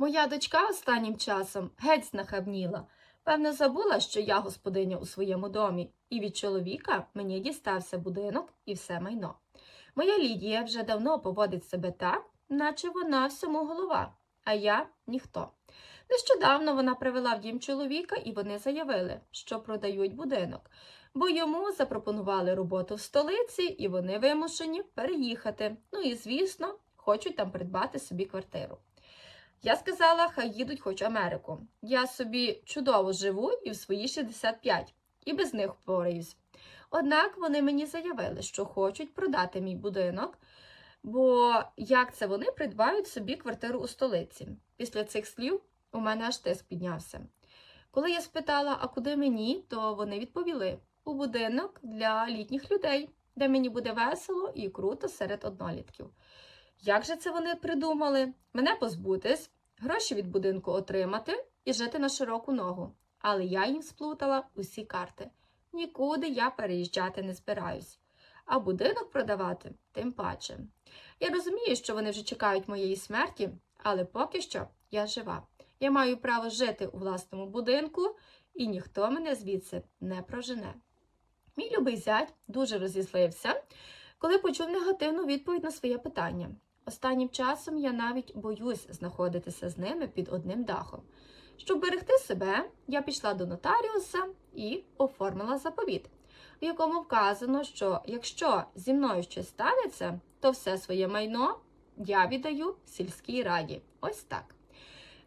Моя дочка останнім часом геть знахабніла. Певно, забула, що я господиня у своєму домі, і від чоловіка мені дістався будинок і все майно. Моя Лідія вже давно поводить себе так, наче вона всьому голова, а я ніхто. Нещодавно вона привела в дім чоловіка, і вони заявили, що продають будинок, бо йому запропонували роботу в столиці, і вони вимушені переїхати. Ну і, звісно, хочуть там придбати собі квартиру. Я сказала, хай їдуть хоч Америку. Я собі чудово живу і в свої 65, і без них впораюсь. Однак вони мені заявили, що хочуть продати мій будинок, бо як це вони придбають собі квартиру у столиці? Після цих слів у мене аж тиск піднявся. Коли я спитала, а куди мені, то вони відповіли: у будинок для літніх людей, де мені буде весело і круто серед однолітків. Як же це вони придумали? Мене позбутись, гроші від будинку отримати і жити на широку ногу. Але я їм сплутала усі карти. Нікуди я переїжджати не збираюсь. А будинок продавати тим паче. Я розумію, що вони вже чекають моєї смерті, але поки що я жива. Я маю право жити у власному будинку, і ніхто мене звідси не прожене. Мій любий зять дуже розізлився, коли почув негативну відповідь на своє питання. Останнім часом я навіть боюсь знаходитися з ними під одним дахом. Щоб берегти себе, я пішла до нотаріуса і оформила заповіт, в якому вказано, що якщо зі мною щось станеться, то все своє майно я віддаю сільській раді. Ось так.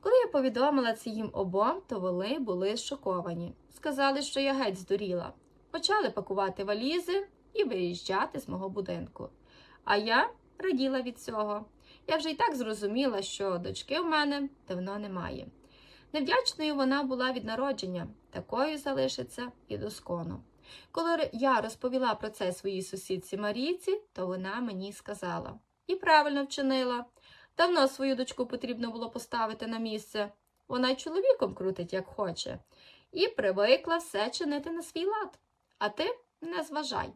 Коли я повідомила це їм обом, то вони були шоковані. Сказали, що я геть здуріла. Почали пакувати валізи і виїжджати з мого будинку. А я раділа від цього. Я вже й так зрозуміла, що дочки в мене давно немає. Невдячною вона була від народження, такою залишиться і доскону. Коли я розповіла про це своїй сусідці Марійці, то вона мені сказала і правильно вчинила. Давно свою дочку потрібно було поставити на місце. Вона й чоловіком крутить, як хоче, і привикла все чинити на свій лад. А ти не зважай.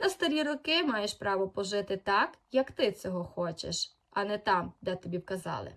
На старі роки маєш право пожити так, як ти цього хочеш, а не там, де тобі вказали.